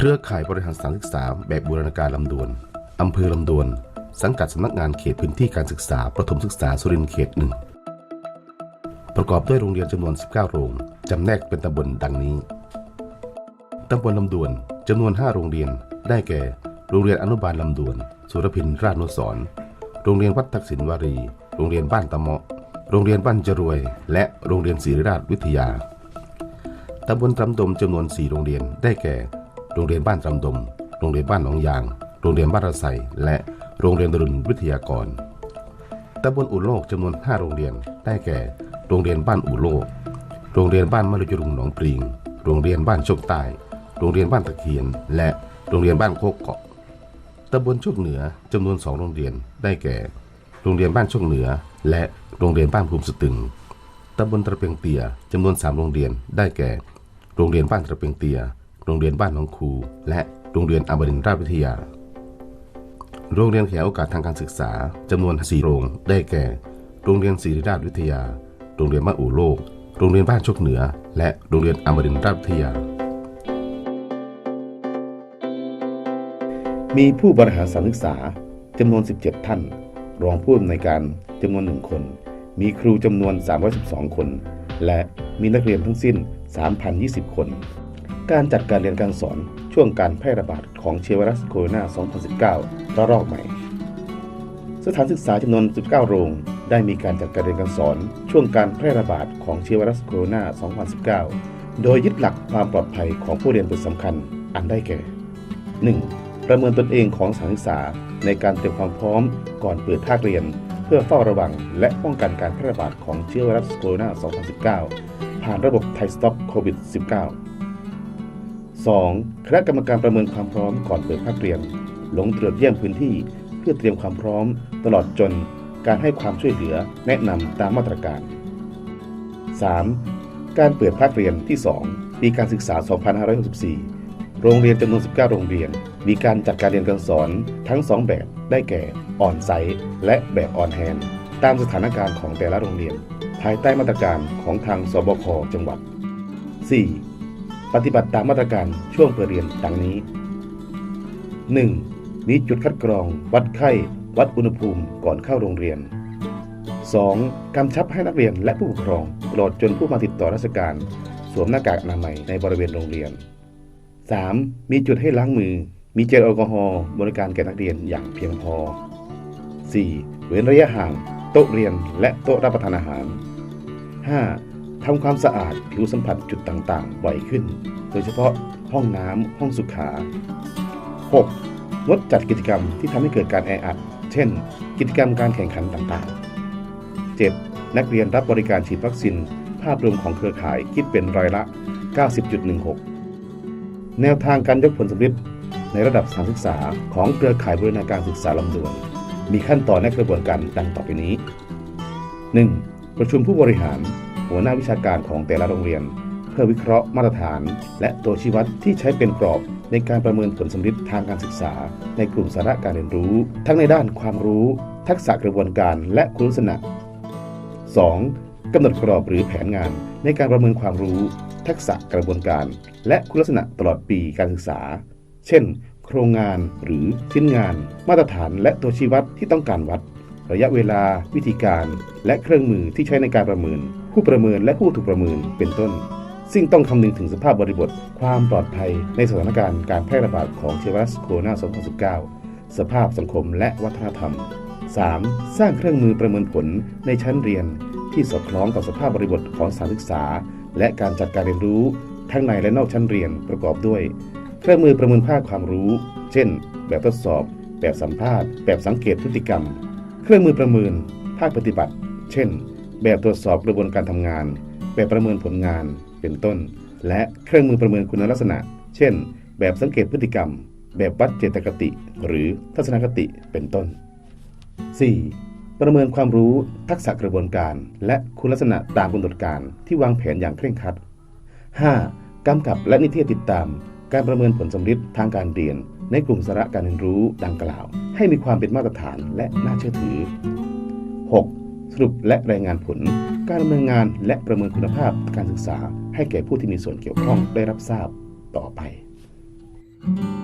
เครือข่ายบริหารสถานศึกษาแบบบูรณาการลำดวนอำเภอลำดวน สังกัดสำนักงานเขตพื้นที่การศึกษาประถมศึกษาสุรินทร์เขตหนึ่งประกอบด้วยโรงเรียนจำนวน 19 โรงจำแนกเป็นตำบลดังนี้ตำบลลำดวนจำนวน 5 โรงเรียน ได้แก่ โรงเรียนอนุบาลลำดวน สุรพินราชนุสรณ์โรงเรียนวัดทักษิณวารี โรงเรียนบ้านตะเมาะ โรงเรียนบ้านจรวย และโรงเรียนศรีราชวิทยาตำบลตำดมจำนวน 4 โรงเรียน ได้แก่ โรงเรียนบ้านตำดม โรงเรียนบ้านหนองยาง โรงเรียนบ้านระไสและโรงเรียนดรุนวิทยากรตำบลอุโลกจำนวน 5 โรงเรียน ได้แก่ โรงเรียนบ้านอุโลก โรงเรียนบ้านมะลุจรุงหนองปริง โรงเรียนบ้านโชคใต้ โรงเรียนบ้านตะเคียน และโรงเรียนบ้านโคกเกาะตำบลโชคเหนือจำนวน 2 โรงเรียน ได้แก่ โรงเรียนบ้านโชคเหนือ และโรงเรียนบ้านภูมิสตึงตำบลตะเปียงเตียจำนวน 3 โรงเรียน ได้แก่ โรงเรียนบ้านตะเปียงเตีย โรงเรียนบ้านหนองคูและโรงเรียนอมรินราชวิทยา โรงเรียนขยายโอกาสทางการศึกษาจำนวน 4 โรง ได้แก่ โรงเรียนศิริราชวิทยา โรงเรียนบ้านอู่โลก โรงเรียนบ้านชคเหนือ และโรงเรียนอมรินทราชวิทยา มีผู้บริหารสถานศึกษาจำนวน 17 ท่าน รองผู้อำนวยการจำนวนหนึ่งคน มีครูจำนวน 312 คน และมีนักเรียนทั้งสิ้น 3,020 คน การจัดการเรียนการสอนช่วงการแพร่ระบาดของเชื้อไวรัสโคโรนา 2019 ระลอกใหม่ สถานศึกษาจำนวน 19 โรง ได้มีการจัดการเรียนการสอนช่วงการแพร่ระบาดของเชื้อไวรัสโคโรนา 2019 โดยยึดหลักความปลอดภัยของผู้เรียนเป็นสำคัญ อันได้แก่ 1. ประเมินตนเองของสถานศึกษาในการเตรียมความพร้อมก่อนเปิดภาคเรียน เพื่อเฝ้าระวัง และป้องกันการแพร่ระบาดของเชื้อไวรัสโคโรนา 2019 ผ่านระบบไทยสต็อปโควิด -19 2. คณะกรรมการประเมินความพร้อมก่อนเปิดภาคเรียน ลงตรวจเยี่ยมพื้นที่ เพื่อเตรียมความพร้อม ตลอดจนการให้ความช่วยเหลือแนะนำตามมาตรการ 3. การเปิดภาคเรียนที่ 2 ปีการศึกษา 2564 โรงเรียนจำนวน 19 โรงเรียน มีการจัดการเรียนการสอนทั้ง 2 แบบได้แก่ออนไซต์และแบบออนแฮนตามสถานการณ์ของแต่ละโรงเรียน ภายใต้มาตรการของทางสบคจังหวัด 4. ปฏิบัติตามมาตรการช่วงเปิดเรียนดังนี้ 1. มีจุดคัดกรอง วัดไข้ วัดอุณหภูมิก่อนเข้าโรงเรียน 2. กำชับให้นักเรียนและผู้ปกครองตลอดจนผู้มาติดต่อราชการ สวมหน้ากากอนามัยในบริเวณโรงเรียน 3. มีจุดให้ล้างมือ มีเจลแอลกอฮอล์บริการแก่นักเรียนอย่างเพียงพอ 4. เว้นระยะห่าง โต๊ะเรียนและโต๊ะรับประทานอาหาร 5. ทำความสะอาดผิวสัมผัสจุดต่างๆบ่อยขึ้น โดยเฉพาะห้องน้ำห้องสุขา 6. งดจัดกิจกรรมที่ทำให้เกิดการแออัด เช่น กิจกรรมการแข่งขันต่างๆ 7. นักเรียนรับบริการฉีดวัคซีนภาพรวมของเครือข่ายคิดเป็นร้อยละ 90.16 แนวทางการยกผลสำเร็จในระดับสถานศึกษาของเครือข่ายบริณาการศึกษาลำดวน มีขั้นตอนและกระบวนการดังต่อไปนี้ 1. ประชุมผู้บริหาร หัวหน้าวิชาการของแต่ละโรงเรียน เพื่อวิเคราะห์มาตรฐาน และตัวชี้วัดที่ใช้เป็นกรอบในการประเมินผลสำลิดทางการศึกษา ในกลุ่มสาระการเรียนรู้ ทั้งในด้านความรู้ ทักษะกระบวนการและคุณลักษณะ 2. กำหนดกรอบหรือแผนงานในการประเมินความรู้ ทักษะกระบวนการ และคุณลักษณะตลอดปีการศึกษา เช่น โครงงานหรือชิ้นงาน มาตรฐานและตัวชี้วัดที่ต้องการวัด ระยะเวลา วิธีการ และเครื่องมือที่ใช้ในการประเมิน ผู้ประเมินและผู้ถูกประเมินเป็นต้น ซึ่งต้องคำนึงถึงสภาพบริบท ความปลอดภัยในสถานการณ์การแพร่ระบาดของเชื้อไวรัสโคโรนา 2019 สภาพสังคมและวัฒนธรรม 3. สร้างเครื่องมือประเมินผลในชั้นเรียน ที่สอดคล้องกับสภาพบริบทของสถานศึกษา และการจัดการเรียนรู้ทั้งในและนอกชั้นเรียนประกอบด้วย เครื่องมือประเมินภาคความรู้ เช่น แบบทดสอบ แบบสัมภาษณ์ แบบสังเกตพฤติกรรม เครื่องมือประเมิน ภาคปฏิบัติ เช่น แบบตรวจสอบกระบวนการทำงาน แบบประเมินผลงานเป็นต้น และเครื่องมือประเมินคุณลักษณะ เช่น แบบสังเกตพฤติกรรม แบบวัดเจตคติ หรือทัศนคติเป็นต้น 4. ประเมินความรู้ทักษะกระบวนการ และคุณลักษณะตามกำหนดการที่วางแผนอย่างเคร่งครัด 5. กำกับและนิเทศติดตาม การประเมินผลสำลิดทางการเรียน ในกลุ่มสาระการเรียนรู้ดังกล่าว ให้มีความเป็นมาตรฐานและน่าเชื่อถือ 6. สรุปและรายงานผล การดำเนินงานและประเมินคุณภาพการศึกษา ให้แก่ผู้ที่มีส่วนเกี่ยวข้องได้รับทราบต่อไป2